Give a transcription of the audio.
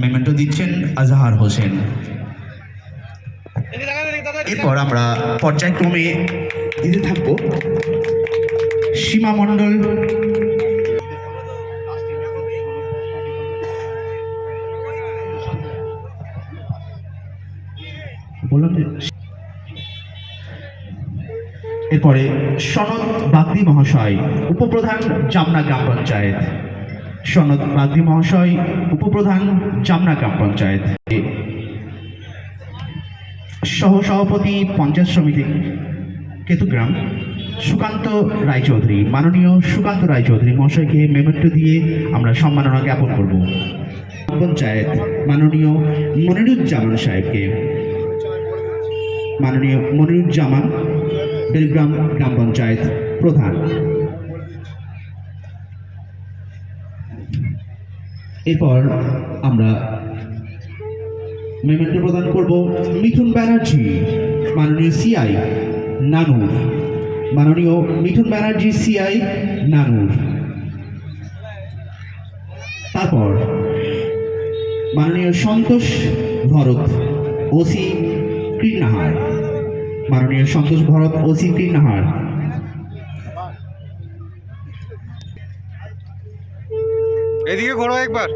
Memento দিচ্ছেন আজাহার হোসেন। এরপর আমরা পর্যায়ক্রমে দিতে থাকব সীমা মণ্ডল। এরপরে সনদ বাগদি মহাশয়, উপপ্রধান জামনা গ্রাম পঞ্চায়েত। সনদ বাগদি মহাশয়, উপপ্রধান জামনা গ্রাম পঞ্চায়েত। সহসভাপতি পঞ্চায়েত সমিতি কেতুগ্রাম সুকান্ত রায়চৌধুরী। মাননীয় সুকান্ত রায়চৌধুরী মহাশয়কে মেমেন্টো দিয়ে আমরা সম্মাননা জ্ঞাপন করব। পঞ্চায়েত মাননীয় মনিরুজ্জামান সাহেবকে। মাননীয় মনিরুজ্জামান, বেলগ্রাম গ্রাম পঞ্চায়েত প্রধান। এরপর আমরা মেমেন্টো প্রদান করব মিঠুন ব্যানার্জি, মাননীয় সিআই নানুর। মাননীয় মিঠুন ব্যানার্জি সিআই নানুর। তারপর মাননীয় সন্তোষ ভরত ওসি কৃষ্ণাহার মাননীয় সন্তোষ ভরত ওসি কৃষ্ণাহার এদিকে ঘোরো একবার।